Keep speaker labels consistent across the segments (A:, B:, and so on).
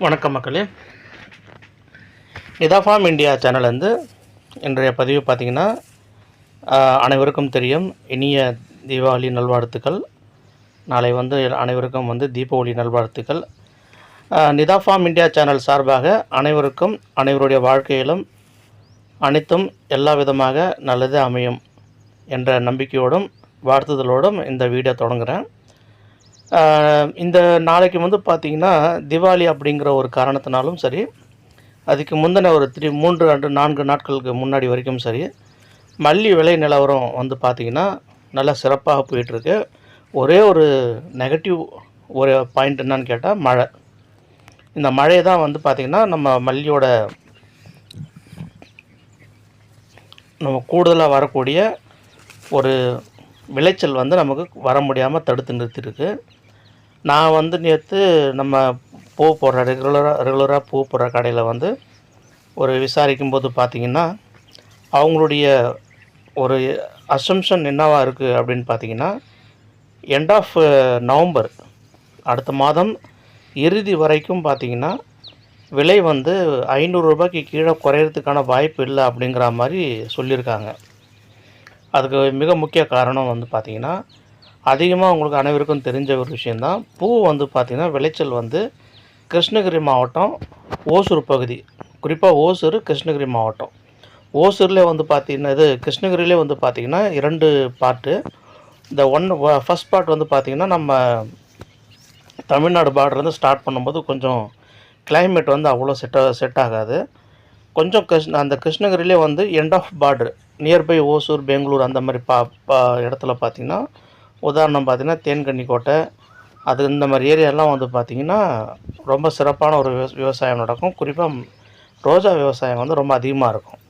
A: வணக்கம் மக்களே. நிதாஃபார்ம் இந்தியா சேனல்லேருந்து இன்றைய பதிவு பார்த்திங்கன்னா அனைவருக்கும் தெரியும். இனிய தீபாவளி நல்வாழ்த்துக்கள். நாளை வந்து அனைவருக்கும் வந்து தீபாவளி நல்வாழ்த்துக்கள். ஆஹ், நிதாஃபார்ம் இந்தியா சேனல் சார்பாக அனைவருக்கும் அனைவருடைய வாழ்க்கையிலும் அனைத்தும் எல்லா விதமாக நல்லது அமையும் என்ற நம்பிக்கையோடும் வாழ்த்துதலோடும் இந்த வீடியோ தொடங்குகிறேன் இந்த நாளைக்கு வந்து பார்த்திங்கன்னா திவாலி அப்படிங்கிற ஒரு காரணத்தினாலும் சரி அதுக்கு முந்தின ஒரு த்ரீ மூன்று ரெண்டு நான்கு நாட்களுக்கு முன்னாடி வரைக்கும் சரி மல்லி விலை நிலவரம் வந்து பார்த்திங்கன்னா நல்லா சிறப்பாக போயிட்டுருக்கு. ஒரே ஒரு நெகட்டிவ் ஒரு பாயிண்ட் என்னன்னு கேட்டால் மழை. இந்த மழை தான் வந்து பார்த்திங்கன்னா நம்ம மல்லியோட நம்ம கூடுதலாக வரக்கூடிய ஒரு விளைச்சல் வந்து நமக்கு வர முடியாமல் தடுத்து நிறுத்திருக்கு நான் வந்து நேற்று நம்ம பூ போடுற ரெகுலராக ரெகுலராக பூ போடுற கடையில் வந்து ஒரு விசாரிக்கும் போது பார்த்திங்கன்னா அவங்களுடைய ஒரு அசம்ஷன் என்னவாக இருக்குது அப்படின்னு பார்த்தீங்கன்னா எண்ட் ஆஃப் நவம்பர் அடுத்த மாதம் இறுதி வரைக்கும் பார்த்திங்கன்னா விலை வந்து ஐநூறு ரூபாய்க்கு கீழே குறையிறதுக்கான வாய்ப்பு இல்லை அப்படிங்கிற மாதிரி சொல்லியிருக்காங்க. அதுக்கு மிக முக்கிய காரணம் வந்து பார்த்திங்கன்னா அதிகமாக உங்களுக்கு அனைவருக்கும் தெரிஞ்ச ஒரு விஷயந்தான் பூ வந்து பார்த்திங்கன்னா விளைச்சல் வந்து கிருஷ்ணகிரி மாவட்டம் ஓசூர் பகுதி. குறிப்பாக ஓசூர் கிருஷ்ணகிரி மாவட்டம். ஓசூரில் வந்து பார்த்திங்கன்னா இது கிருஷ்ணகிரியிலே வந்து பார்த்திங்கன்னா இரண்டு பார்ட்டு இந்த ஒன் ஃபஸ்ட் பார்ட் வந்து பார்த்திங்கன்னா நம்ம தமிழ்நாடு பார்டர்லேருந்து ஸ்டார்ட் பண்ணும்போது கொஞ்சம் கிளைமேட் வந்து அவ்வளோ செட் செட் ஆகாது. கொஞ்சம் கிருஷ்ண அந்த கிருஷ்ணகிரியிலே வந்து end of border nearby Hosur Bengaluru அந்த மாதிரி பா பா இடத்துல பார்த்திங்கன்னா உதாரணம் பார்த்திங்கன்னா தேன்கன்னிக்கோட்டை அது இந்த மாதிரி ஏரியாலாம் வந்து பார்த்திங்கன்னா ரொம்ப சிறப்பான ஒரு விவசாயம் நடக்கும். குறிப்பாக ரோஜா விவசாயம் வந்து ரொம்ப அதிகமாக இருக்கும்.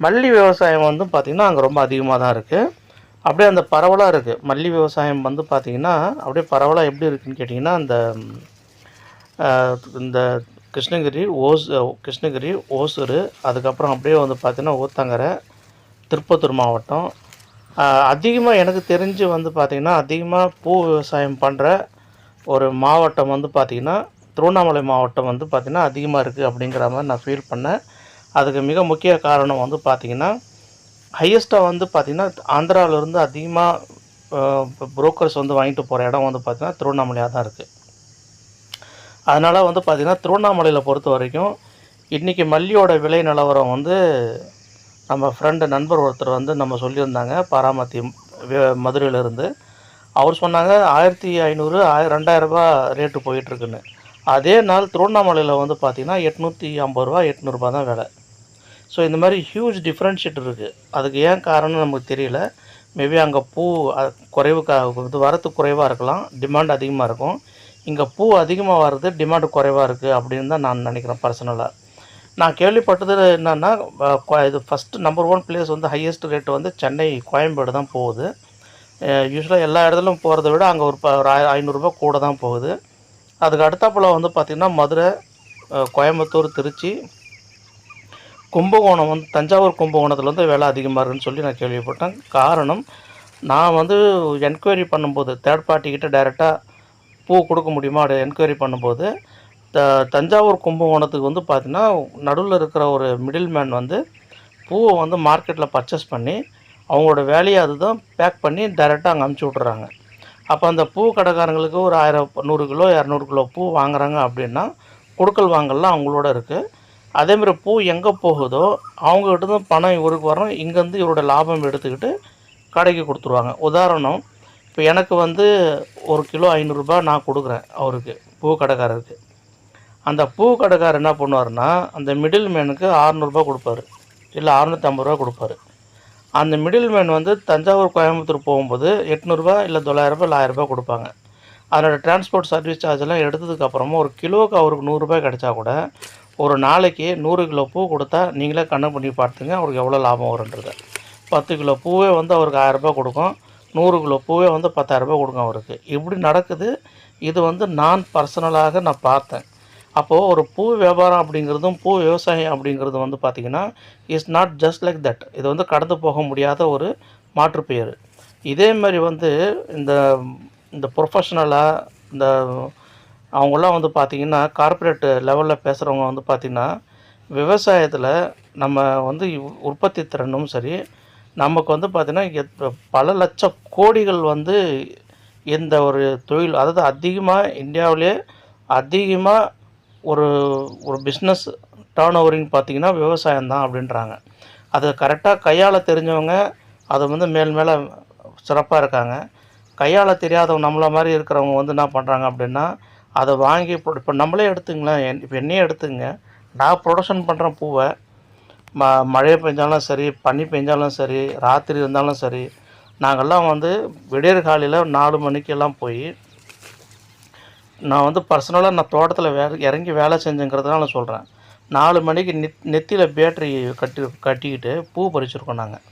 A: மல்லி விவசாயம் வந்து பார்த்திங்கன்னா அங்கே ரொம்ப அதிகமாக தான் இருக்குது அப்படியே அந்த பரவலாக இருக்குது மல்லி விவசாயம் வந்து பார்த்திங்கன்னா அப்படியே பரவலாக எப்படி இருக்குன்னு கேட்டிங்கன்னா அந்த இந்த கிருஷ்ணகிரி ஓஸ் கிருஷ்ணகிரி ஓசூர் அதுக்கப்புறம் அப்படியே வந்து பார்த்திங்கன்னா ஊத்தங்கரை திருப்பத்தூர் மாவட்டம் அதிகமாக எனக்கு தெரிஞ்சு வந்து பார்த்திங்கன்னா அதிகமாக பூ விவசாயம் பண்ணுற ஒரு மாவட்டம் வந்து பார்த்திங்கன்னா திருவண்ணாமலை மாவட்டம் வந்து பார்த்திங்கன்னா அதிகமாக இருக்குது அப்படிங்கிற மாதிரி நான் ஃபீல் பண்ணேன். அதுக்கு மிக முக்கிய காரணம் வந்து பார்த்திங்கன்னா ஹையஸ்ட்டாக வந்து பார்த்திங்கன்னா ஆந்திராவிலேருந்து அதிகமாக புரோக்கர்ஸ் வந்து வாங்கிட்டு போகிற இடம் வந்து பார்த்திங்கன்னா திருவண்ணாமலையாக தான் இருக்குது அதனால் வந்து பார்த்திங்கன்னா திருவண்ணாமலையில் பொறுத்த வரைக்கும் இன்றைக்கி மல்லியோட விலை நிலவரம் வந்து நம்ம ஃப்ரெண்டு நண்பர் ஒருத்தர் வந்து நம்ம சொல்லியிருந்தாங்க பாராமத்தி வே- மதுரையிலேருந்து. அவர் சொன்னாங்க ஆயிரத்தி ஐநூறு ஆய ரெண்டாயிரரூபா ரேட்டு போயிட்டுருக்குன்னு. அதே நாள் திருவண்ணாமலையில் வந்து பார்த்திங்கன்னா எட்நூற்றி ஐம்பது ரூபா எட்நூறுபா தான் விலை. ஸோ இந்த மாதிரி ஹியூஜ் டிஃப்ரென்ஷியேட் இருக்குது அதுக்கு ஏன் காரணம்னு நமக்கு தெரியல. மேபி அங்கே பூ குறைவுக்காக இது வரத்து குறைவாக இருக்கலாம். டிமாண்ட் அதிகமாக இருக்கும். இங்கே பூ அதிகமாக வர்றது டிமாண்டு குறைவாக இருக்குது அப்படின்னு தான் நான் நினைக்கிறேன் பர்சனலாக நான் கேள்விப்பட்டது என்னென்னா இது ஃபஸ்ட்டு நம்பர் ஒன் பிளேஸ் வந்து ஹையஸ்ட் ரேட்டு வந்து சென்னை கோயம்பேடு தான் போகுது. யூஸ்வலாக எல்லா இடத்துலையும் போகிறத விட அங்கே ஒரு ப- ஒரு ஐநூறுரூபா கூட தான் போகுது. அதுக்கு அடுத்தாப்புல வந்து பார்த்திங்கன்னா மதுரை கோயம்புத்தூர் திருச்சி. கும்பகோணம் வந்து தஞ்சாவூர் கும்பகோணத்தில் வந்து விலை அதிகமாக இருக்குன்னு சொல்லி நான் கேள்விப்பட்டேன். காரணம் நான் வந்து என்கொயரி பண்ணும்போது தேர்ட் பார்ட்டிக்கிட்ட டைரெக்டாக பூ கொடுக்க முடியுமா? அப்படி என்கொயரி பண்ணும்போது த தஞ்சாவூர் கும்பகோணத்துக்கு வந்து பார்த்திங்கன்னா நடுவில் இருக்கிற ஒரு மிடில் மேன் வந்து பூவை வந்து மார்க்கெட்டில் பர்ச்சேஸ் பண்ணி அவங்களோட வேலையை அதுதான் பேக் பண்ணி டைரெக்டாக அங்கே அமுச்சு விட்றாங்க அப்போ அந்த பூ கடைக்காரங்களுக்கு ஒரு ஆயிரம் நூறு கிலோ இரநூறு கிலோ பூ வாங்குறாங்க அப்படின்னா கொடுக்கல் வாங்கலாம் அவங்களோட இருக்குது அதேமாதிரி பூ எங்கே போகுதோ அவங்ககிட்ட தான் பணம் இவருக்கு வரும். இங்கேருந்து இவரோட லாபம் எடுத்துக்கிட்டு கடைக்கு கொடுத்துருவாங்க. உதாரணம் இப்போ எனக்கு வந்து ஒரு கிலோ ஐநூறுரூபா நான் கொடுக்குறேன் அவருக்கு பூ கடைக்காரருக்கு. அந்த பூ கடைக்காரர் என்ன பண்ணுவாருன்னா அந்த மிடில் மேனுக்கு அறநூறுபா கொடுப்பாரு. இல்லை அறநூற்றி ஐம்பது ரூபா கொடுப்பாரு. அந்த மிடில் மேன் வந்து தஞ்சாவூர் கோயம்புத்தூர் போகும்போது எட்நூறுபா இல்லை தொள்ளாயிரரூபா இல்லை ஆயிரரூபா கொடுப்பாங்க. அதனோட டிரான்ஸ்போர்ட் சர்வீஸ் சார்ஜ் எல்லாம் ஒரு கிலோவுக்கு அவருக்கு நூறுரூபாய் கிடச்சா கூட ஒரு நாளைக்கு நூறு கிலோ பூ கொடுத்தா நீங்களே கணக்கு பண்ணி பார்த்துங்க அவருக்கு எவ்வளோ லாபம் வரும்ன்றது. பத்து கிலோ பூவே வந்து அவருக்கு ஆயிரரூபா கொடுக்கும். நூறு கிலோ பூவே வந்து பத்தாயிரரூபா கொடுக்கும் அவருக்கு. இப்படி நடக்குது. இது வந்து நான் பர்சனலாக நான் பார்த்தேன். அப்போது ஒரு பூ வியாபாரம் அப்படிங்கிறதும் பூ விவசாயம் அப்படிங்கிறது வந்து பார்த்திங்கன்னா is not just like that இது வந்து கடந்து போக முடியாத ஒரு மாற்று பெயர். இதே மாதிரி வந்து இந்த இந்த ப்ரொஃபஷ்னலாக இந்த அவங்களாம் வந்து பார்த்திங்கன்னா கார்ப்பரேட் லெவலில் பேசுகிறவங்க வந்து பார்த்திங்கன்னா விவசாயத்தில் நம்ம வந்து உற்பத்தி திறனும் சரி நமக்கு வந்து பார்த்திங்கன்னா எத்- பல லட்ச கோடிகள் வந்து இந்த ஒரு தொழில் அதாவது அதிகமாக இந்தியாவிலே அதிகமாக ஒரு ஒரு பிஸ்னஸ் டேர்ன் ஓவரிங் பார்த்திங்கன்னா விவசாயம் தான் அப்படின்றாங்க. அதை கரெக்டாக கையால் தெரிஞ்சவங்க அதை வந்து மேல் மேலே சிறப்பாக இருக்காங்க. கையால் தெரியாதவங்க நம்மள மாதிரி இருக்கிறவங்க வந்து என்ன பண்ணுறாங்க அப்படின்னா அதை வாங்கி இப்போ இப்போ நம்மளே எடுத்துங்களேன். என் இப்போ என்னையே எடுத்துங்க. நான் ப்ரொடக்ஷன் பண்ணுற பூவை ம மழை பெஞ்சாலும் சரி பனி பெஞ்சாலும் சரி ராத்திரி இருந்தாலும் சரி நாங்கள்லாம் வந்து விடியற் காலையில் நாலு மணிக்கெல்லாம் போய் நான் வந்து பர்சனலாக நான் தோட்டத்தில் வே இறங்கி வேலை செஞ்சுங்கிறதுனால சொல்கிறேன் நாலு மணிக்கு நெத் நெத்தியில் பேட்டரி கட்டி கட்டிக்கிட்டு பூ பறிச்சிருக்கோம் நாங்கள்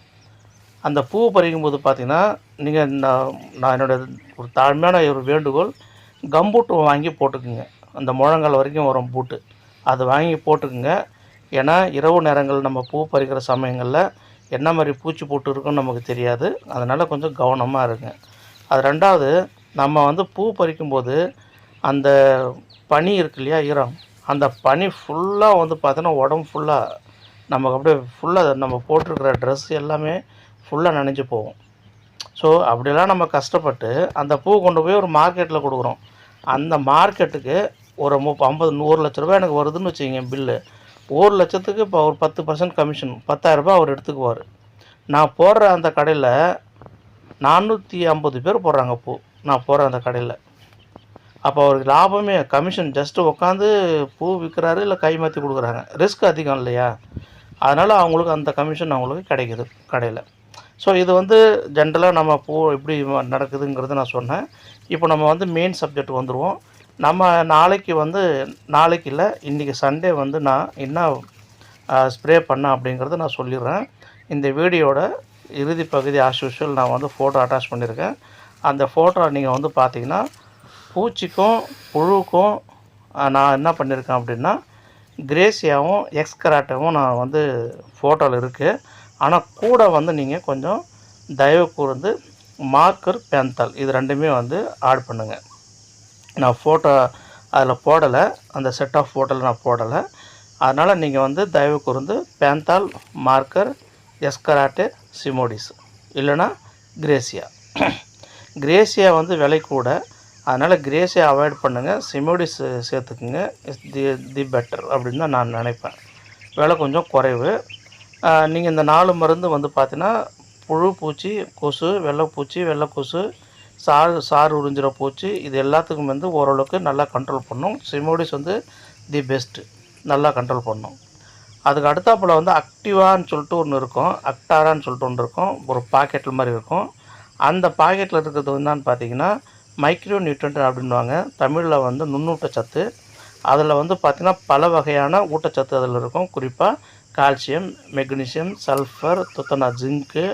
A: அந்த பூ பறிக்கும் போது பார்த்திங்கன்னா நீங்கள் நான் நான் என்னோடய ஒரு தாழ்மையான ஒரு வேண்டுகோள் கம்பூட்டு வாங்கி போட்டுக்குங்க. அந்த முழங்கால் வரைக்கும் வரும் பூட்டு அது வாங்கி போட்டுக்குங்க. ஏன்னா இரவு நேரங்கள் நம்ம பூ பறிக்கிற சமயங்களில் என்ன மாதிரி பூச்சி போட்டு இருக்குன்னு நமக்கு தெரியாது. அதனால் கொஞ்சம் கவனமாக இருங்க. அது ரெண்டாவது நம்ம வந்து பூ பறிக்கும்போது அந்த பனி இருக்கு இல்லையா ஈரம்? அந்த பனி ஃபுல்லாக வந்து பார்த்தோன்னா உடம்பு ஃபுல்லாக நமக்கு அப்படியே ஃபுல்லாக நம்ம போட்டிருக்கிற ட்ரெஸ் எல்லாமே ஃபுல்லாக நனைஞ்சு போகும். ஸோ அப்படிலாம் நம்ம கஷ்டப்பட்டு அந்த பூ கொண்டு போய் ஒரு மார்க்கெட்டில் கொடுக்குறோம். அந்த மார்க்கெட்டுக்கு ஒரு முப்ப ஐம்பது நூறு லட்ச ரூபாய் எனக்கு வருதுன்னு வச்சுக்கோங்க பில்லு ஒரு லட்சத்துக்கு இப்போ ஒரு பத்து பர்சன்ட் கமிஷன் பத்தாயிரரூபா அவர் எடுத்துக்குவார். நான் போடுற அந்த கடையில் நானூற்றி ஐம்பது பேர் போடுறாங்க பூ. நான் போடுற அந்த கடையில். அப்போ அவருக்கு லாபமே கமிஷன் ஜஸ்ட்டு உட்காந்து பூ விற்கிறாரு இல்லை கை மாற்றி கொடுக்குறாங்க. ரிஸ்க் அதிகம் இல்லையா? அதனால் அவங்களுக்கு அந்த கமிஷன் அவங்களுக்கு கிடைக்குது கடையில். ஸோ இது வந்து ஜென்ரலாக நம்ம பூ எப்படி நடக்குதுங்கிறது நான் சொன்னேன். இப்போ நம்ம வந்து மெயின் சப்ஜெக்ட் வந்துடுவோம் நம்ம நாளைக்கு வந்து நாளைக்கு இல்லை இன்றைக்கி சண்டே வந்து நான் என்ன ஸ்ப்ரே பண்ணேன் அப்படிங்கிறத நான் சொல்லிடுறேன். இந்த வீடியோட இறுதி பகுதி ஆஸ் யூஷுவல் நான் வந்து ஃபோட்டோ அட்டாச் பண்ணியிருக்கேன். அந்த ஃபோட்டோ நீங்கள் வந்து பார்த்தீங்கன்னா பூச்சிக்கும் புழுக்கும் நான் என்ன பண்ணியிருக்கேன் அப்படின்னா கிரேசியாவும் எக்ஸ்கராட்டாவும் நான் வந்து ஃபோட்டோவில் இருக்குது ஆனால் கூட வந்து நீங்கள் கொஞ்சம் தயவு கூர்ந்து மார்க்கர் பேந்தால் இது ரெண்டுமே வந்து ஆட் பண்ணுங்கள் நான் ஃபோட்டோ அதில் போடலை. அந்த செட் ஆஃப் ஃபோட்டோவில் நான் போடலை. அதனால் நீங்கள் வந்து தயவு கூர்ந்து பேந்தால் மார்க்கர் எஸ்கராட்டு சிமோடிஸ் இல்லைன்னா கிரேசியா. கிரேசியா வந்து விலை கூட அதனால் கிரேசியா அவாய்ட் பண்ணுங்கள் சிமோடிஸ் சேர்த்துக்குங்க. இஸ் தி தி பெட்டர் அப்படின்னு தான் நான் நினைப்பேன். விலை கொஞ்சம் குறைவு. நீங்கள் இந்த நாலு மருந்து வந்து பார்த்தீங்கன்னா புழு பூச்சி கொசு வெள்ளைப்பூச்சி வெள்ளை கொசு சாறு சாறு உறிஞ்சிற பூச்சி இது எல்லாத்துக்கும் வந்து ஓரளவுக்கு நல்லா கண்ட்ரோல் பண்ணும். சிமோடிஸ் வந்து தி பெஸ்ட்டு நல்லா கண்ட்ரோல் பண்ணும். அதுக்கு அடுத்தாப்புல வந்து அக்டிவான்னு சொல்லிட்டு ஒன்று இருக்கும். அக்டாரான்னு சொல்லிட்டு ஒன்று இருக்கும். ஒரு பாக்கெட்டில் மாதிரி இருக்கும். அந்த பாக்கெட்டில் இருக்கிறது என்னன்னு பார்த்தீங்கன்னா மைக்ரோ நியூட்ரண்ட் அப்படின்வாங்க தமிழில் வந்து நுண்ணூட்டச்சத்து. அதில் வந்து பார்த்திங்கன்னா பல வகையான ஊட்டச்சத்து அதில் இருக்கும். குறிப்பாக கால்சியம் மெக்னீசியம் சல்ஃபர் துத்தனா ஜிங்க்கு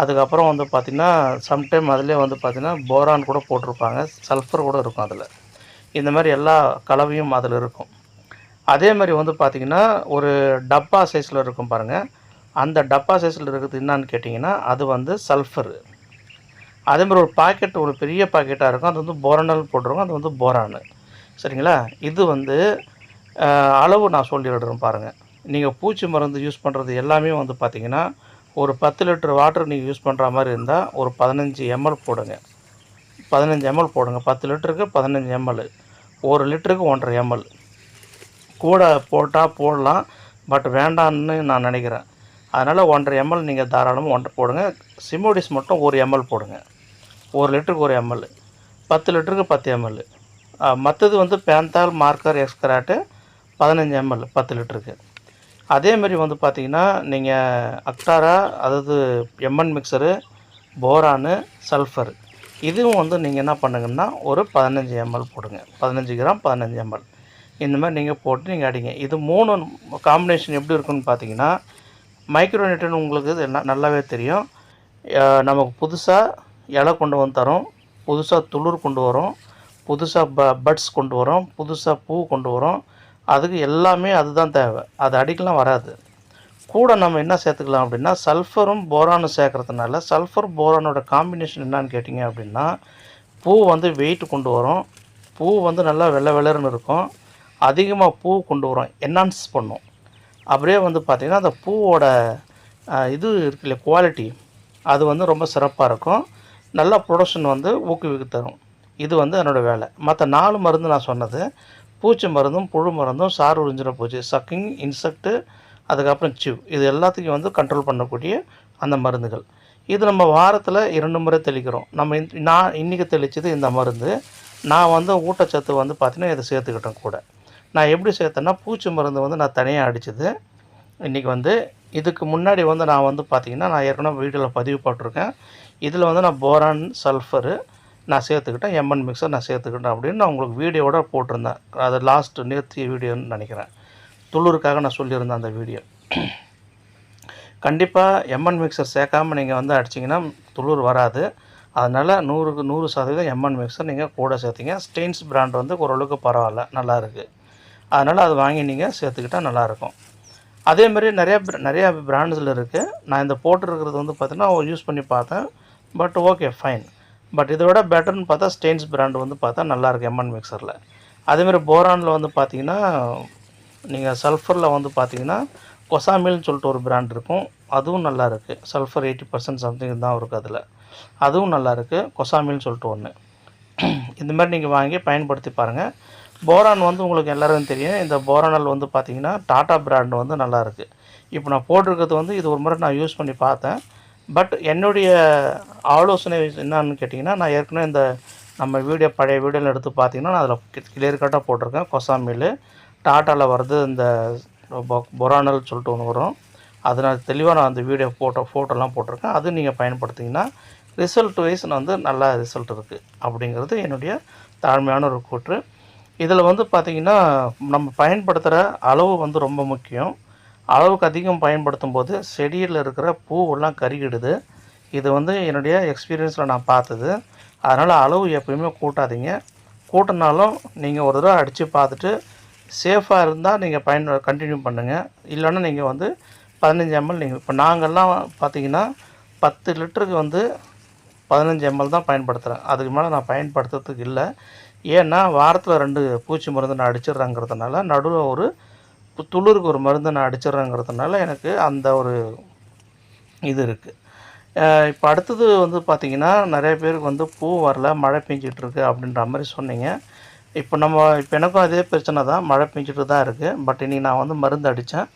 A: அதுக்கப்புறம் வந்து பார்த்திங்கன்னா சம்டைம் அதிலே வந்து பார்த்திங்கன்னா போரான் கூட போட்டிருப்பாங்க. சல்ஃபர் கூட இருக்கும் அதில். இந்த மாதிரி எல்லா கலவையும் அதில் இருக்கும். அதே மாதிரி வந்து பார்த்திங்கன்னா ஒரு டப்பா சைஸில் இருக்கும் பாருங்கள் அந்த டப்பா சைஸில் இருக்கிறது என்னான்னு கேட்டிங்கன்னா அது வந்து சல்ஃபரு. அதே மாதிரி ஒரு பாக்கெட் ஒரு பெரிய பாக்கெட்டாக இருக்கும். அது வந்து போரானல் போட்டிருக்கோம். அது வந்து போரானு சரிங்களா? இது வந்து அளவு நான் சொல்லிடுறேன் பாருங்கள் நீங்கள் பூச்சி மருந்து யூஸ் பண்ணுறது எல்லாமே வந்து பார்த்திங்கன்னா ஒரு பத்து லிட்டர் வாட்டர் நீங்கள் யூஸ் பண்ணுற மாதிரி இருந்தால் ஒரு பதினஞ்சு எம்எல் போடுங்க. பதினஞ்சு எம்எல் போடுங்க. பத்து லிட்டருக்கு பதினஞ்சு எம்எல் ஒரு லிட்டருக்கு ஒன்றரை எம்எல் கூட போட்டால் போடலாம். பட் வேண்டான்னு நான் நினைக்கிறேன். அதனால் ஒன்றரை எம்எல் நீங்கள் தாராளமாக ஒன்றரை போடுங்க. சிமோடிஸ் மட்டும் ஒரு எம்எல் போடுங்க. ஒரு லிட்டருக்கு ஒரு எம்எல் பத்து லிட்டருக்கு பத்து எம்எல் மற்றது வந்து பேந்தால் மார்க்கர் எக்ஸ்கராட்டு பதினஞ்சு எம்எல் பத்து லிட்டருக்கு. அதேமாரி வந்து பார்த்திங்கன்னா நீங்கள் அக்டாரா அதாவது எம்என் மிக்சரு போரானு சல்ஃபர். இதுவும் வந்து நீங்கள் என்ன பண்ணுங்கன்னா ஒரு பதினஞ்சு எம்எல் போடுங்க. பதினஞ்சு கிராம் பதினஞ்சு எம்எல் இந்த மாதிரி நீங்கள் போட்டு நீங்கள் அடிங்க. இது மூணு காம்பினேஷன் எப்படி இருக்குன்னு பார்த்தீங்கன்னா மைக்ரோநியூட்டன் உங்களுக்கு இது நல்லாவே தெரியும். நமக்கு புதுசாக இலை கொண்டு வந்து தரோம். புதுசாக துளிர் கொண்டு வரும். புதுசாக ப பட்ஸ் கொண்டு வரோம். புதுசாக பூ கொண்டு வரும். அதுக்கு எல்லாமே அதுதான் தேவை. அது அடிக்கலாம் வராது. கூட நம்ம என்ன சேர்த்துக்கலாம் அப்படின்னா சல்ஃபரும் போரானும் சேர்க்கறதுனால சல்ஃபர் போரானோட காம்பினேஷன் என்னன்னு கேட்டிங்க அப்படின்னா பூ வந்து வெயிட் கொண்டு வரும். பூ வந்து நல்லா வெள்ளை வெள்ளர்னு இருக்கும். அதிகமாக பூ கொண்டு வரும். என்ஹான்ஸ் பண்ணும். அப்படியே வந்து பார்த்திங்கன்னா அந்த பூவோட இது இருக்குல்ல குவாலிட்டி அது வந்து ரொம்ப சிறப்பாக இருக்கும். நல்ல ப்ரொடக்ஷன் வந்து ஊக்குவிக்க தரும். இது வந்து என்னோடய வேலை. மற்ற நாலு மருந்து நான் சொன்னது பூச்சி மருந்தும் புழு மருந்தும் சாறு உறிஞ்சிட பூச்சி. சக்கிங் இன்செக்ட்டு அதுக்கப்புறம் சிவ் இது எல்லாத்தையும் வந்து கண்ட்ரோல் பண்ணக்கூடிய அந்த மருந்துகள். இது நம்ம வாரத்தில் இரண்டு முறை தெளிக்கிறோம். நம்ம நான் இன்றைக்கி தெளித்தது இந்த மருந்து. நான் வந்து ஊட்டச்சத்து வந்து பார்த்தீங்கன்னா இதை சேர்த்துக்கிட்டேன் கூட. நான் எப்படி சேர்த்தேன்னா பூச்சி மருந்து வந்து நான் தனியாக அடித்தது இன்றைக்கி வந்து இதுக்கு முன்னாடி வந்து நான் வந்து பார்த்திங்கன்னா நான் ஏற்கனவே வீடியோவில் பதிவு போட்டிருக்கேன். இதில் வந்து நான் போரான் சல்ஃபரு நான் சேர்த்துக்கிட்டேன் எம்என் மிக்சர் நான் சேர்த்துக்கிட்டேன் அப்படின்னு நான் உங்களுக்கு வீடியோவோட போட்டிருந்தேன். அது லாஸ்ட் நேர்த்திய வீடியோன்னு நினைக்கிறேன். துளுருக்காக நான் சொல்லியிருந்தேன் அந்த வீடியோ. கண்டிப்பாக எம்என் மிக்சர் சேர்க்காம நீங்கள் வந்து அடிச்சிங்கன்னா துளுர் வராது. அதனால் நூறுக்கு நூறு சதவீதம் எம்என் மிக்சர் நீங்கள் கூட சேர்த்திங்க. ஸ்டெயின்ஸ் பிராண்ட் வந்து ஓரளவுக்கு பரவாயில்ல நல்லா இருக்குது அதனால் அது வாங்கி நீங்கள் சேர்த்துக்கிட்டால் நல்லாயிருக்கும் அதேமாதிரி நிறையா நிறையா பிராண்ட்ஸில் இருக்குது நான் இந்த போட்டிருக்கிறது வந்து பார்த்திங்கன்னா யூஸ் பண்ணி பார்த்தேன். பட் ஓகே ஃபைன் பட் இதை விட பெட்டர்னு பார்த்தா ஸ்டெயின்ஸ் பிராண்ட் வந்து பார்த்தா நல்லாயிருக்கு எம்என் மிக்சரில் அதேமாரி போரானில் வந்து பார்த்தீங்கன்னா நீங்கள் சல்ஃபரில் வந்து பார்த்தீங்கன்னா கொசாமில்னு சொல்லிட்டு ஒரு பிராண்ட் இருக்கும். அதுவும் நல்லா இருக்குது சல்ஃபர் எயிட்டி பர்சன்ட் சம்திங் தான் இருக்குது அதில். அதுவும் நல்லா இருக்குது கொசாமில்னு சொல்லிட்டு ஒன்று இந்த மாதிரி நீங்கள் வாங்கி பயன்படுத்தி பாருங்கள் போரான் வந்து உங்களுக்கு எல்லாருக்கும் தெரியும். இந்த போரானல் வந்து பார்த்தீங்கன்னா டாட்டா பிராண்ட் வந்து நல்லாயிருக்கு இப்போ நான் போட்டிருக்கிறது வந்து இது ஒரு முறை நான் யூஸ் பண்ணி பார்த்தேன். பட் என்னுடைய ஆலோசனை என்னன்னு கேட்டிங்கன்னா நான் ஏற்கனவே இந்த நம்ம வீடியோ பழைய வீடியோவில் எடுத்து பார்த்தீங்கன்னா நான் அதில் கிளியர் கட்டாக போட்டிருக்கேன். கொசாமில் டாட்டாவில் வர்றது இந்த பொரானல் சொல்லிட்டு ஒன்று வரும். அது நான் தெளிவாக நான் அந்த வீடியோ ஃபோட்டோ ஃபோட்டோலாம் போட்டிருக்கேன். அது நீங்கள் பயன்படுத்திங்கன்னா ரிசல்ட் வைஸ் வந்து நல்லா ரிசல்ட் இருக்குது அப்படிங்கிறது என்னுடைய தாழ்மையான ஒரு கூற்று. இதில் வந்து பார்த்திங்கன்னா நம்ம பயன்படுத்துகிற அளவு வந்து ரொம்ப முக்கியம். அளவுக்கு அதிகம் பயன்படுத்தும் போது செடியில் இருக்கிற பூவெல்லாம் கருகிடுது. இது வந்து என்னுடைய எக்ஸ்பீரியன்ஸில் நான் பார்த்தது. அதனால் அளவு எப்பயுமே கூட்டாதீங்க. கூட்டினாலும் நீங்கள் ஒரு தடவை அடித்து பார்த்துட்டு சேஃபாக இருந்தால் நீங்கள் பயன் கண்டினியூ பண்ணுங்கள் இல்லைன்னா நீங்கள் வந்து பதினஞ்சு எம்எல் நீங்கள் இப்போ நாங்கள்லாம் பார்த்தீங்கன்னா பத்து லிட்டருக்கு வந்து பதினஞ்சு எம்எல் தான் பயன்படுத்துகிறேன் அதுக்கு மேலே நான் பயன்படுத்துறதுக்கு இல்லை. ஏன்னா வாரத்தில் ரெண்டு பூச்சி மருந்து நான் அடிச்சிடுறேங்கிறதுனால நடுவில் ஒரு துளிருக்கு ஒரு மருந்து நான் அடிச்சிடுறேங்கிறதுனால எனக்கு அந்த ஒரு இது இருக்குது இப்போ அடுத்தது வந்து பார்த்திங்கன்னா நிறைய பேருக்கு வந்து பூ வரல மழை பெஞ்சிட்டுருக்கு அப்படின்ற மாதிரி சொன்னீங்க. இப்போ நம்ம இப்போ எனக்கும் அதே பிரச்சனை தான் மழை பெஞ்சிட்டு தான் இருக்குது பட் இன்னைக்கு நான் வந்து மருந்து அடித்தேன்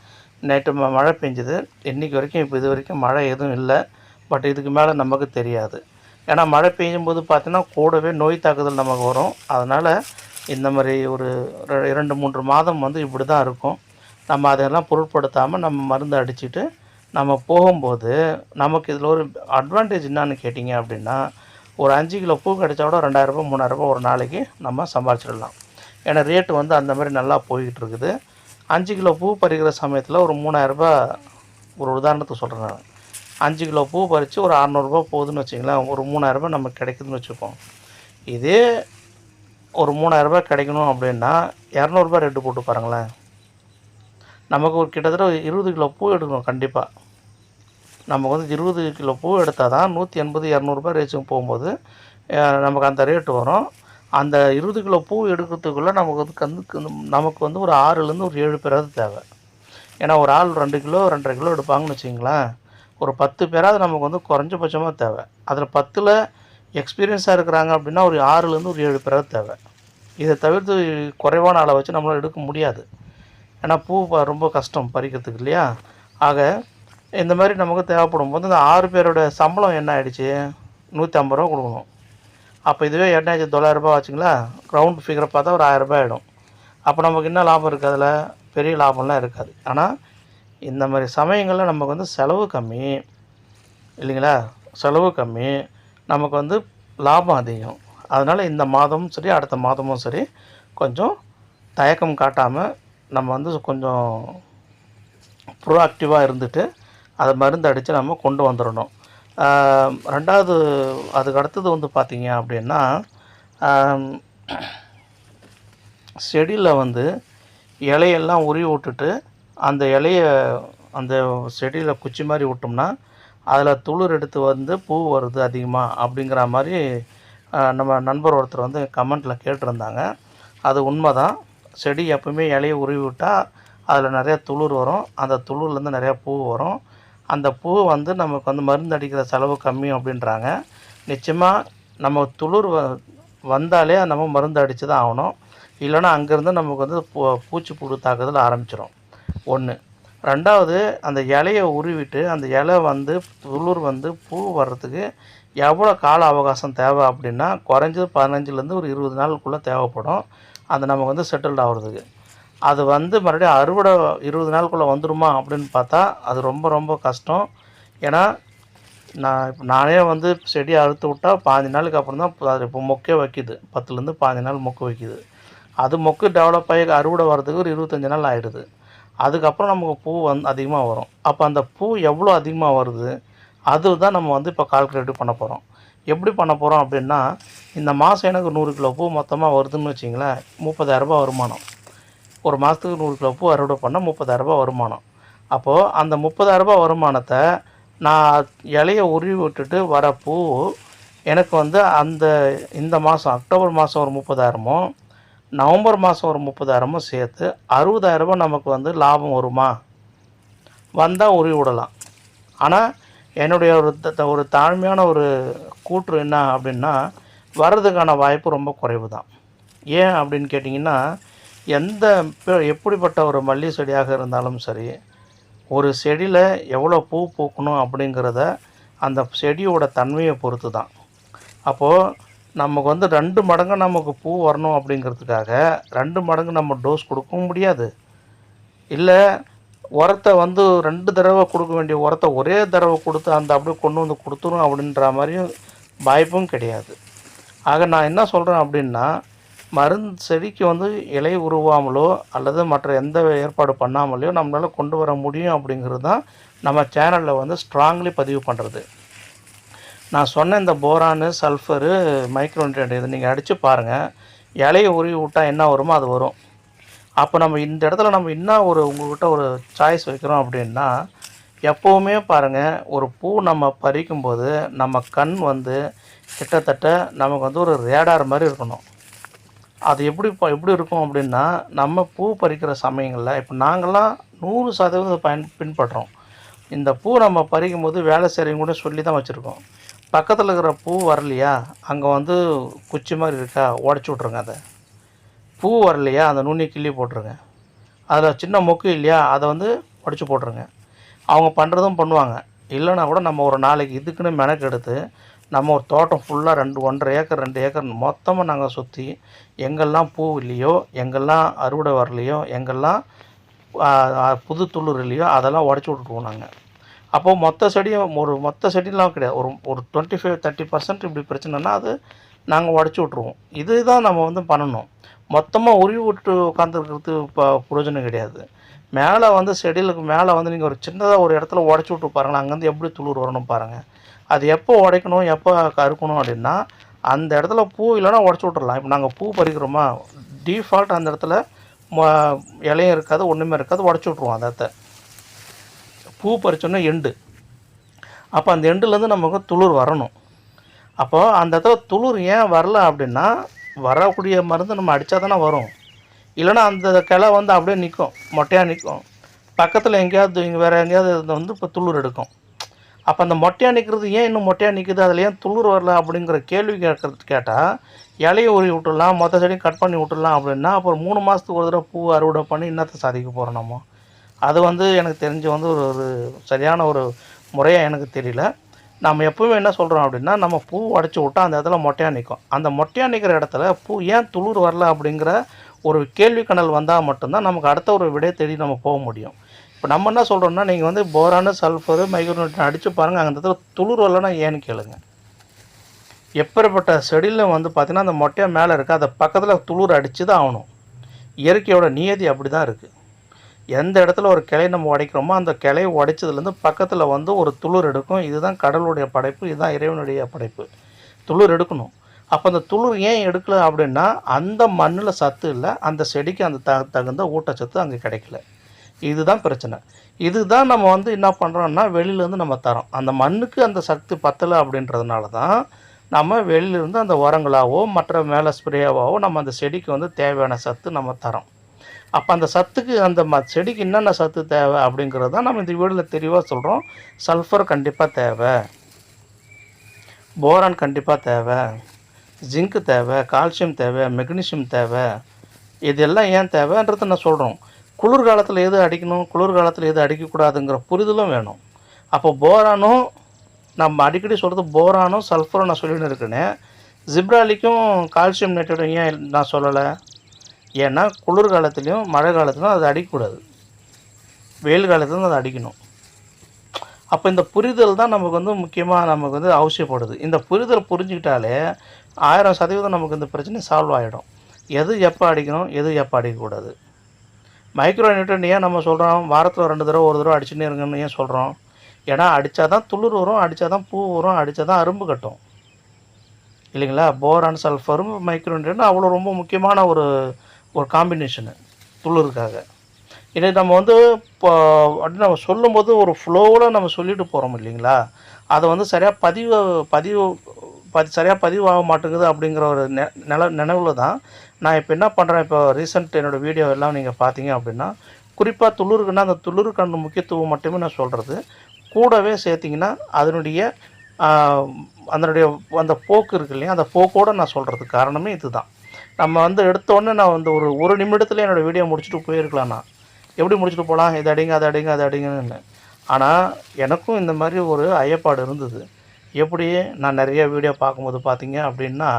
A: நேற்று ம- மழை பெஞ்சுது. இன்றைக்கி வரைக்கும் இப்போ இது வரைக்கும் மழை எதுவும் இல்லை. பட் இதுக்கு மேலே நமக்கு தெரியாது. ஏன்னா மழை பெய்யும் போது பார்த்தீங்கன்னா கூடவே நோய் தாக்குதல் நமக்கு வரும். அதனால் இந்த மாதிரி ஒரு ரெ- இரண்டு மூன்று மாதம் வந்து இப்படி தான் இருக்கும். நம்ம அதெல்லாம் பொருட்படுத்தாமல் நம்ம மருந்து அடிச்சுட்டு நம்ம போகும்போது நமக்கு இதில் ஒரு அட்வான்டேஜ் என்னான்னு கேட்டிங்க அப்படின்னா ஒரு அஞ்சு கிலோ பூ கிடைச்சா கூட ரெண்டாயிரரூபா மூணாயிரரூபா ஒரு நாளைக்கு நம்ம சம்பாதிச்சிடலாம். ஏன்னா ரேட்டு வந்து அந்த மாதிரி நல்லா போய்கிட்டு இருக்குது. அஞ்சு கிலோ பூ பறிக்கிற சமயத்தில் ஒரு மூணாயிரரூபா ஒரு உதாரணத்துக்கு சொல்கிறேன் நான். அஞ்சு கிலோ பூ பறித்து ஒரு அறநூறுபா போகுதுன்னு வச்சிங்களேன் ஒரு மூணாயிரரூபா நமக்கு கிடைக்குதுன்னு வச்சுப்போம். இதே ஒரு மூணாயிரரூபா கிடைக்கணும் அப்படின்னா இரநூறுபா ரேட்டு போட்டு பாருங்களேன். நமக்கு ஒரு கிட்டத்தட்ட ஒரு இருபது கிலோ பூ எடுக்கணும் கண்டிப்பாக நமக்கு வந்து இருபது கிலோ பூ எடுத்தால் தான் நூற்றி எண்பது இரநூறுபா ரேச்சுக்கு போகும்போது நமக்கு அந்த ரேட்டு வரும். அந்த இருபது கிலோ பூ எடுக்கிறதுக்குள்ளே நமக்கு வந்து கந்து நமக்கு வந்து ஒரு ஆறுலேருந்து ஒரு ஏழு பேராவது தேவை. ஏன்னா ஒரு ஆள் ரெண்டு கிலோ ரெண்டரை கிலோ எடுப்பாங்கன்னு வச்சிங்களேன் ஒரு பத்து பேராவது நமக்கு வந்து குறைஞ்சபட்சமாக தேவை. அதில் பத்தில் எக்ஸ்பீரியன்ஸாக இருக்கிறாங்க அப்படின்னா ஒரு ஆறுலேருந்து ஒரு ஏழு பேராவது தேவை. இதை தவிர்த்து குறைவான ஆளை வச்சு நம்மளால் எடுக்க முடியாது. ஏன்னா பூ ப- ரொம்ப கஷ்டம் பறிக்கிறதுக்கு இல்லையா? ஆக இந்த மாதிரி நமக்கு தேவைப்படும் போது இந்த ஆறு பேரோட சம்பளம் என்ன ஆகிடுச்சு நூற்றி ஐம்பது ரூபா கொடுக்கணும். அப்போ இதுவே எண்ணாயிரத்தி தொள்ளாயிரரூபா வச்சுங்களா ரவுண்ட் ஃபிகரை பார்த்தா ஒரு ஆயிரரூபா ஆகிடும் அப்போ நமக்கு என்ன லாபம் இருக்குது அதில்? பெரிய லாபம்லாம் இருக்காது. ஆனால் இந்த மாதிரி சமயங்களில் நமக்கு வந்து செலவு கம்மி இல்லைங்களா? செலவு கம்மி நமக்கு வந்து லாபம் அதிகம். அதனால் இந்த மாதமும் சரி அடுத்த மாதமும் சரி கொஞ்சம் தயக்கம் காட்டாமல் நம்ம வந்து கொஞ்சம் ப்ரோஆக்டிவாக இருந்துட்டு அதை மருந்து அடித்து நம்ம கொண்டு வந்துடணும். ரெண்டாவது அதுக்கு அடுத்தது வந்து பார்த்திங்க அப்படின்னா செடியில் வந்து இலையெல்லாம் உருவி விட்டுட்டு அந்த இலைய அந்த செடியில் குச்சி மாதிரி விட்டோம்னா அதில் துளிர் எடுத்து வந்து பூ வருது அதிகமாக அப்படிங்கிற மாதிரி நம்ம நண்பர் ஒருத்தர் வந்து கமெண்ட்டில் கேட்டிருந்தாங்க. அது உண்மை தான் செடி எப்பவுமே இலையை உருவி விட்டால் அதில் நிறையா துளிர் வரும். அந்த துளிர்லேருந்து நிறையா பூ வரும். அந்த பூ வந்து நமக்கு வந்து மருந்து அடிக்கிற செலவு கம்மி அப்படின்றாங்க. நிச்சயமாக நம்ம துளிர் வ வந்தாலே நம்ம மருந்து அடித்து தான் ஆகணும். இல்லைன்னா அங்கேருந்து நமக்கு வந்து பூ பூச்சி புழு தாக்குதல் ஆரம்பிச்சிடும் ஒன்று ரெண்டாவது அந்த இலையை உருவிட்டு அந்த இலை வந்து துளிர் வந்து பூ வர்றதுக்கு எவ்வளோ கால அவகாசம் தேவை அப்படின்னா குறைஞ்சது பதினஞ்சுலேருந்து ஒரு இருபது நாளுக்குள்ளே தேவைப்படும். அது நமக்கு வந்து செட்டில்ட் ஆகிறதுக்கு. அது வந்து மறுபடியும் அறுவடை இருபது நாளுக்குள்ளே வந்துடுமா அப்படின்னு பார்த்தா அது ரொம்ப ரொம்ப கஷ்டம். ஏன்னா நான் இப்போ நானே வந்து செடி அறுத்து விட்டால் பாஞ்சு நாளுக்கு அப்புறம் தான் அது இப்போ மொக்கே வைக்கிது. பத்துலேருந்து பாஞ்சு நாள் மொக்கு வைக்குது. அது மொக்கு டெவலப் ஆகி அறுவடை வர்றதுக்கு ஒரு இருபத்தஞ்சி நாள் ஆகிடுது அதுக்கப்புறம் நமக்கு பூ வந்து அதிகமாக வரும். அப்போ அந்த பூ எவ்வளோ அதிகமாக வருது அதுதான் நம்ம வந்து இப்போ கால்குலேட் பண்ண போகிறோம் எப்படி பண்ண போகிறோம் அப்படின்னா இந்த மாதம் எனக்கு நூறு கிலோ பூ மொத்தமாக வருதுன்னு வச்சிங்களேன் முப்பதாயிரரூபா வருமானம். ஒரு மாதத்துக்கு நூறு கிலோ பூ அறுவடை பண்ணால் முப்பதாயிரரூபா வருமானம். அப்போது அந்த முப்பதாயிரரூபா வருமானத்தை நான் இலையை உருவி விட்டுட்டு வர பூ எனக்கு வந்து அந்த இந்த மாதம் அக்டோபர் மாதம் ஒரு முப்பதாயிரமும் நவம்பர் மாதம் ஒரு முப்பதாயிரமும் சேர்த்து அறுபதாயிரரூபா நமக்கு வந்து லாபம் வருமா? வந்தால் உருவி விடலாம். ஆனால் என்னுடைய ஒரு த- ஒரு தாழ்மையான ஒரு கூற்று என்ன அப்படின்னா வர்றதுக்கான வாய்ப்பு ரொம்ப குறைவு தான் ஏன் அப்படின்னு கேட்டிங்கன்னா எந்த எப்படிப்பட்ட ஒரு மல்லி செடியாக இருந்தாலும் சரி ஒரு செடியில் எவ்வளோ பூ பூக்கணும் அப்படிங்கிறத அந்த செடியோட தன்மையை பொறுத்து தான் அப்போது நமக்கு வந்து ரெண்டு மடங்கு நமக்கு பூ வரணும் அப்படிங்கிறதுக்காக ரெண்டு மடங்கு நம்ம டோஸ் கொடுக்கவும் முடியாது. இல்லை உரத்தை வந்து ரெண்டு தடவை கொடுக்க வேண்டிய உரத்தை ஒரே தடவை கொடுத்து அந்த அப்படியே கொண்டு வந்து கொடுத்துரும் அப்படின்ற மாதிரியும் வாய்ப்பும் கிடையாது. ஆக நான் என்ன சொல்கிறேன் அப்படின்னா மருந்து செடிக்கு வந்து இலை உருவாமலோ அல்லது மற்ற எந்த ஏற்பாடு பண்ணாமலையோ நம்மளால் கொண்டு வர முடியும் அப்படிங்கிறது தான் நம்ம சேனலில் வந்து ஸ்ட்ராங்லி பதிவு பண்ணுறது நான் சொன்ன இந்த போரானு சல்ஃபரு மைக்ரோன்ட்ரியன்ட் இது நீங்கள் அடித்து பாருங்கள் இலையை உருவி விட்டால் என்ன வருமோ அது வரும். அப்போ நம்ம இந்த இடத்துல நம்ம என்ன ஒரு உங்கள்கிட்ட ஒரு சாய்ஸ் வைக்கிறோம் அப்படின்னா எப்போவுமே பாருங்கள் ஒரு பூ நம்ம பறிக்கும்போது நம்ம கண் வந்து கிட்டத்தட்ட நமக்கு வந்து ஒரு ரேடார் மாதிரி இருக்கணும். அது எப்படி ப- எப்படி இருக்கும் அப்படின்னா நம்ம பூ பறிக்கிற சமயங்களில் இப்போ நாங்களாம் நூறு சதவீதம் பயன் பின்பற்றுறோம் இந்த பூ நம்ம பறிக்கும் போது வேலை செய்கிறவங்க கூட சொல்லி தான் வச்சுருக்கோம். பக்கத்தில் இருக்கிற பூ வரலையா? அங்கே வந்து குச்சி மாதிரி இருக்கா? உடச்சி விட்ருங்க அதை. பூ வரலையா? அந்த நுண்ணி கிள்ளி போட்டுருங்க. அதில் சின்ன மொக்கு இல்லையா? அதை வந்து உடச்சி போட்டுருங்க. அவங்க பண்ணுறதும் பண்ணுவாங்க. இல்லைன்னா கூட நம்ம ஒரு நாளைக்கு இதுக்குன்னு மெனக்கெடுத்து நம்ம ஒரு தோட்டம் ஃபுல்லாக ரெண்டு ஒன்றரை ஏக்கர் ரெண்டு ஏக்கர் மொத்தமாக நாங்கள் சுற்றி எங்கெல்லாம் பூ இல்லையோ எங்கெல்லாம் அறுவடை வரலையோ எங்கெல்லாம் புது துளிர் இல்லையோ அதெல்லாம் உடச்சி விட்டுருவோம் நாங்கள் அப்போது மொத்த செடியும் ஒரு மொத்த செடியெலாம் கிடையாது. ஒரு ஒரு டுவெண்ட்டி ஃபைவ் தேர்ட்டி பர்சன்ட் இப்படி பிரச்சனைனா அது நாங்கள் உடச்சி விட்ருவோம் இதுதான் நம்ம வந்து பண்ணணும். மொத்தமாக உருவி விட்டு உட்காந்துருக்கிறது இப்போ பிரயோஜனம் கிடையாது. மேலே வந்து செடிகளுக்கு மேலே வந்து நீங்கள் ஒரு சின்னதாக ஒரு இடத்துல உடச்சி விட்டு பாருங்களேன். அங்கேருந்து எப்படி துளிர் வரணும் பாருங்கள் அது எப்போ உடைக்கணும் எப்போ கறுக்கணும் அப்படின்னா அந்த இடத்துல பூ இல்லைன்னா உடச்சி விட்றலாம் இப்போ நாங்கள் பூ பறிக்கிறோமா? டிஃபால்ட் அந்த இடத்துல ம இலையும் இருக்காது ஒன்றுமே இருக்காது உடச்சி விட்ருவோம் அந்த இடத்த. பூ பறிச்சோன்னா எண்டு. அப்போ அந்த எண்டுலேருந்து நமக்கு துளிர் வரணும். அப்போது அந்த இடத்துல துளிர் ஏன் வரல அப்படின்னா வரக்கூடிய மருந்து நம்ம அடித்தா தானே வரும். இல்லைன்னா அந்த கிளை வந்து அப்படியே நிற்கும் மொட்டையாக நிற்கும் பக்கத்தில் எங்கேயாவது இங்கே வேறு எங்கேயாவது வந்து இப்போ துளிர் எடுக்கும். அப்போ அந்த மொட்டையாக நிற்கிறது ஏன் இன்னும் மொட்டையாக நிற்குது அதில் ஏன் துளிர் வரல அப்படிங்கிற கேள்வி கேட்கறது கேட்டால் இலையை உருவி விட்டுடலாம் மொத்த செடியும் கட் பண்ணி விட்டுடலாம் அப்படின்னா அப்புறம் மூணு மாதத்துக்கு ஒரு தடவை பூ அறுவடை பண்ணி இன்னத்தை சாதிக்க போகிறோம் நம்ம. அது வந்து எனக்கு தெரிஞ்சு வந்து ஒரு ஒரு சரியான ஒரு முறையாக எனக்கு தெரியல. நம்ம எப்பவுமே என்ன சொல்கிறோம் அப்படின்னா நம்ம பூ உடச்சி விட்டா அந்த இடத்துல மொட்டையாக நிற்கும் அந்த மொட்டையாக நிற்கிற இடத்துல பூ ஏன் துளிர் வரல அப்படிங்கிற ஒரு கேள்வி கணல் வந்தால் மட்டும்தான் நமக்கு அடுத்த ஒரு விடையை தேடி நம்ம போக முடியும். இப்போ நம்ம என்ன சொல்கிறோம்னா நீங்கள் வந்து போரானு சல்ஃபரு மைக்ரோனிட்டன் அடித்து பாருங்கள் அந்த இடத்துல துளிர் வரலன்னா ஏன்னு கேளுங்க. எப்பேற்பட்ட செடியில் வந்து பார்த்திங்கன்னா அந்த மொட்டையாக மேலே இருக்குது அதை பக்கத்தில் துளிர் அடித்து தான் ஆகணும். இயற்கையோட நியதி அப்படி தான் இருக்குது எந்த இடத்துல ஒரு கிளை நம்ம உடைக்கிறோமோ அந்த கிளையை உடைச்சதுலேருந்து பக்கத்தில் வந்து ஒரு துளிர் எடுக்கும். இதுதான் கடவுளுடைய படைப்பு இதுதான் இறைவனுடைய படைப்பு. துளிர் எடுக்கணும். அப்போ அந்த துளிர் ஏன் எடுக்கல அப்படின்னா அந்த மண்ணில் சத்து இல்லை அந்த செடிக்கு அந்த த தகுந்த ஊட்டச்சத்து அங்கே கிடைக்கல. இதுதான் பிரச்சனை. இதுதான் நம்ம வந்து என்ன பண்ணுறோம்னா வெளியிலேருந்து நம்ம தரோம். அந்த மண்ணுக்கு அந்த சக்தி பத்தலை அப்படின்றதுனால தான் நம்ம வெளியிலேருந்து அந்த உரங்களாவோ மற்ற மேலே ஸ்ப்ரேவாவோ நம்ம அந்த செடிக்கு வந்து தேவையான சத்து நம்ம தரோம். அப்போ அந்த சத்துக்கு அந்த ம செடிக்கு என்னென்ன சத்து தேவை அப்படிங்கிறது தான் நம்ம இந்த வீடியோவில் தெளிவாக சொல்கிறோம் சல்ஃபர் கண்டிப்பாக தேவை. போரான் கண்டிப்பாக தேவை. ஜிங்க்கு தேவை கால்சியம் தேவை மெக்னீஷியம் தேவை. இதெல்லாம் ஏன் தேவைன்றதை நான் சொல்கிறோம் குளிர்காலத்தில் எது அடிக்கணும் குளிர்காலத்தில் எது அடிக்கக்கூடாதுங்கிற புரிதலும் வேணும். அப்போ போரானும் நம்ம அடிக்கடி சொல்கிறது போரானும் சல்ஃபரும் நான் சொல்லிட்டு இருக்கேனே. ஜிப்ராலிக்கும் கால்சியம் நைட்ரேட்டும் ஏன் நான் சொல்லலை? ஏன்னா குளிர்காலத்துலேயும் மழை காலத்துலையும் அது அடிக்கக்கூடாது வெயில் காலத்துலையும் அதை அடிக்கணும். அப்போ இந்த புரிதல் தான் நமக்கு வந்து முக்கியமாக நமக்கு வந்து அவசியப்படுது. இந்த புரிதல் புரிஞ்சுக்கிட்டாலே ஆயிரம் சதவீதம் நமக்கு இந்த பிரச்சனை சால்வ் ஆகிடும் எது எப்போ அடிக்கணும் எது எப்போ அடிக்கக்கூடாது? மைக்ரோ நியூட்ரன் ஏன் நம்ம சொல்கிறோம் வாரத்தில் ரெண்டு தடவை ஒரு தடவை அடிச்சுன்னு இருங்கன்னு ஏன் சொல்கிறோம் ஏன்னா அடித்தா தான் துளிர் வரும் அடித்தா தான் பூ வரும் அடித்தா தான் அரும்பு கட்டும். இல்லைங்களா? போரான் சல்ஃபரும் மைக்ரோ நியூட்ரன் அவ்வளோ ரொம்ப முக்கியமான ஒரு ஒரு காம்பினேஷனு துளிருக்காக. இதை நம்ம வந்து இப்போ அப்படி நம்ம சொல்லும்போது ஒரு ஃப்ளோவில் நம்ம சொல்லிட்டு போகிறோம் இல்லைங்களா? அதை வந்து சரியாக பதிவு பதிவு பதி சரியாக பதிவாக மாட்டேங்குது அப்படிங்கிற ஒரு நெ நில நினைவில் தான் நான் இப்போ என்ன பண்ணுறேன் இப்போ ரீசெண்ட் என்னோடய வீடியோ எல்லாம் நீங்கள் பார்த்தீங்க அப்படின்னா குறிப்பாக துளிருக்குன்னா அந்த துளிருக்கான முக்கியத்துவம் மட்டுமே நான் சொல்கிறது கூடவே சேர்த்திங்கன்னா அதனுடைய அதனுடைய அந்த போக்கு இருக்கு இல்லையா? அந்த போக்கோடு நான் சொல்கிறது காரணமே இதுதான். நம்ம வந்து எடுத்தோடனே நான் வந்து ஒரு ஒரு நிமிடத்தில் என்னோடய வீடியோ முடிச்சுட்டு போயிருக்கலாம் நான் எப்படி முடிச்சுட்டு போகலாம் இது அடிங்க அதை அடிங்க அதை அடிங்கன்னு. ஆனால் எனக்கும் இந்த மாதிரி ஒரு ஐயப்பாடு இருந்தது. எப்படி நான் நிறைய வீடியோ பார்க்கும்போது பார்த்தீங்க அப்படின்னா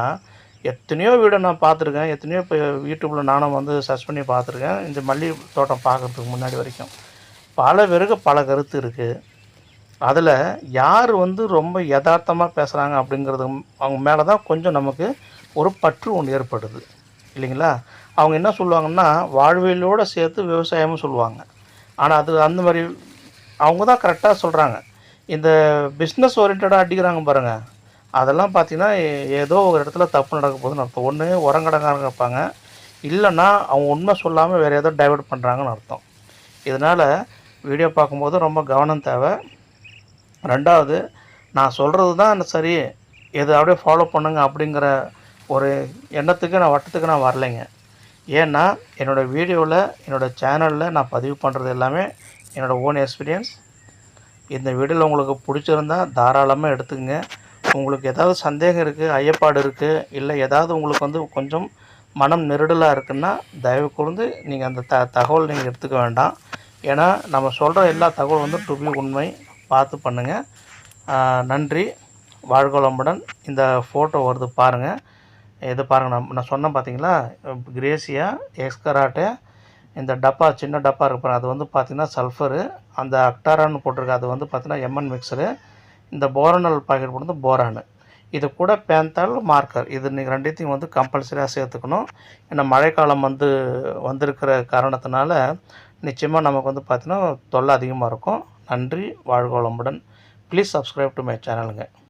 A: எத்தனையோ வீடியோ நான் பார்த்துருக்கேன். எத்தனையோ இப்போ யூடியூப்பில் நானும் வந்து சர்ச் பண்ணி பார்த்துருக்கேன். இந்த மல்லிகை தோட்டம் பார்க்குறதுக்கு முன்னாடி வரைக்கும். பல பேருக்கு பல கருத்து இருக்குது அதில் யார் வந்து ரொம்ப யதார்த்தமாக பேசுகிறாங்க அப்படிங்கிறது அவங்க மேலே தான் கொஞ்சம் நமக்கு ஒரு பற்று ஒன்று ஏற்படுது. இல்லைங்களா? அவங்க என்ன சொல்லுவாங்கன்னா வாழ்வியலோடு சேர்த்து விவசாயமும் சொல்லுவாங்க. ஆனால் அது அந்த மாதிரி அவங்க தான் கரெக்டாக சொல்கிறாங்க இந்த பிஸ்னஸ் ஓரியன்டாக அடிக்கிறாங்க பாருங்கள் அதெல்லாம் பார்த்தீங்கன்னா ஏதோ ஒரு இடத்துல தப்பு நடக்க போகுதுன்னு அர்த்தம். ஒன்று உரங்கடங்காரங்க இருப்பாங்க. இல்லைன்னா அவங்க உண்மை சொல்லாமல் வேறு ஏதோ டைவெர்ட் பண்ணுறாங்கன்னு அர்த்தம். இதனால் வீடியோ பார்க்கும்போது ரொம்ப கவனம் தேவை. ரெண்டாவது நான் சொல்கிறது தான் சரி. இதை அப்படியே ஃபாலோ பண்ணுங்க அப்படிங்கிற ஒரு எண்ணத்துக்கு நான் வட்டத்துக்கு நான் வரலைங்க. ஏன்னா என்னோடய வீடியோவில் என்னோடய சேனலில் நான் பதிவு பண்ணுறது எல்லாமே என்னோடய ஓன் எக்ஸ்பீரியன்ஸ் இந்த வீடியோவில் உங்களுக்கு பிடிச்சிருந்தா தாராளமாக எடுத்துக்கங்க. உங்களுக்கு ஏதாவது சந்தேகம் இருக்குது ஐயப்பாடு இருக்குது இல்லை ஏதாவது உங்களுக்கு வந்து கொஞ்சம் மனம் நெருடலாக இருக்குன்னா தயவு கூர்ந்து நீங்கள் அந்த த தகவல் நீங்கள் எடுத்துக்க வேண்டாம். ஏன்னா நம்ம சொல்கிற எல்லா தகவலும் வந்து டுபி உண்மை. பார்த்து பண்ணுங்கள் நன்றி. வாழ்கோளமுடன் இந்த ஃபோட்டோ வருது பாருங்கள் இது பாருங்கள் நான் நான் சொன்னேன் பார்த்தீங்களா கிரேசியா எக்ஸ்கராட்டே இந்த டப்பா சின்ன டப்பா இருக்கு அது வந்து பார்த்திங்கன்னா சல்ஃபரு. அந்த அக்டாரான்னு போட்டிருக்கு. அது வந்து பார்த்திங்கன்னா எம்என் மிக்சரு இந்த போரனல் பாக்கெட் போட்டு போரானு இது கூட பேந்தால் மார்க்கர் இது நீங்கள் ரெண்டுத்தையும் வந்து கம்பல்சரியாக சேர்த்துக்கணும். ஏன்னா மழைக்காலம் வந்து வந்திருக்கிற காரணத்தினால நிச்சயமாக நமக்கு வந்து பார்த்திங்கன்னா தொல்லை அதிகமாக இருக்கும். நன்றி வாழ்க வளமுடன். Please subscribe to my சேனலுங்க